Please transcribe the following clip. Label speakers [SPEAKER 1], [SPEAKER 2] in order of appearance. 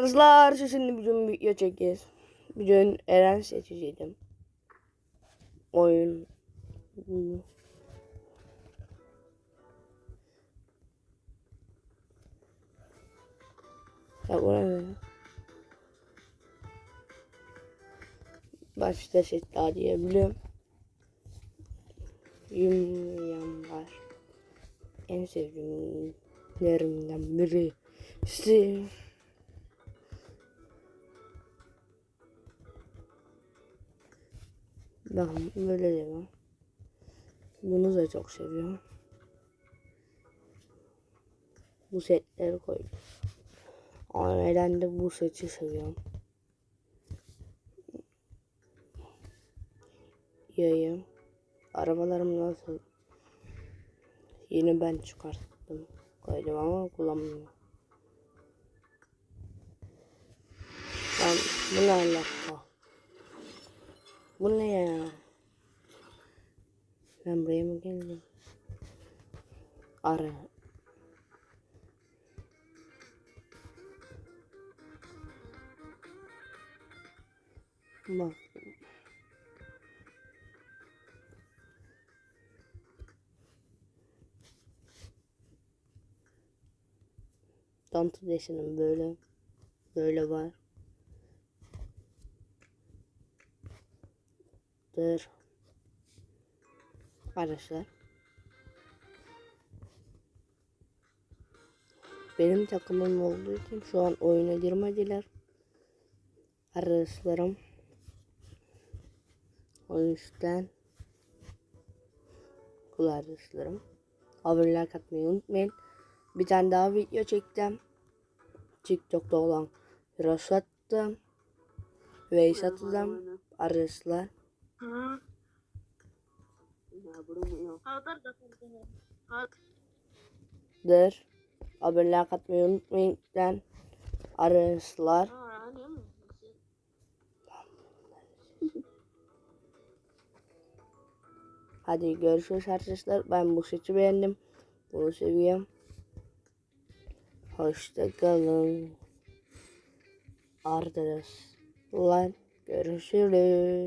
[SPEAKER 1] Arkadaşlar şimdi bir gün video çekeceğiz. Bir gün Eren seçecektim. Oyun. Ya ne? Başta setler diyebiliyorum. Yumyamlar. En sevdiğimlerimden biri. İşte Ben böyle devam. Bunu da çok seviyorum. Bu setleri koydum. Ama neden de bu seti seviyorum. Yayım. Arabalarım nasıl? Yeni ben çıkarttım. Koydum ama kullanmıyorum. Ben bu ne alaka? Bu ne ya? Ben buraya mı geldim? Ara. Bak. Dantı desenim böyle. Böyle var. Dur. Arkadaşlar. Benim takımım olduğu için şu an oyuna girmediler. Arkadaşlarım. O yüzden kul arkadaşlarım. Aboneler katmayı unutmayın. Bir tane daha video çektim. TikTok'ta olan Rasat'tım. Ve satacağım. Arkadaşlar.
[SPEAKER 2] Hat.
[SPEAKER 1] dır. Aboneler katmayı unutmayın. lütfen. Arkadaşlar. Hadi görüşürüz arkadaşlar. Ben bu seti beğendim. Bunu seviyorum. Hoşçakalın. Arkadaşlar görüşürüz.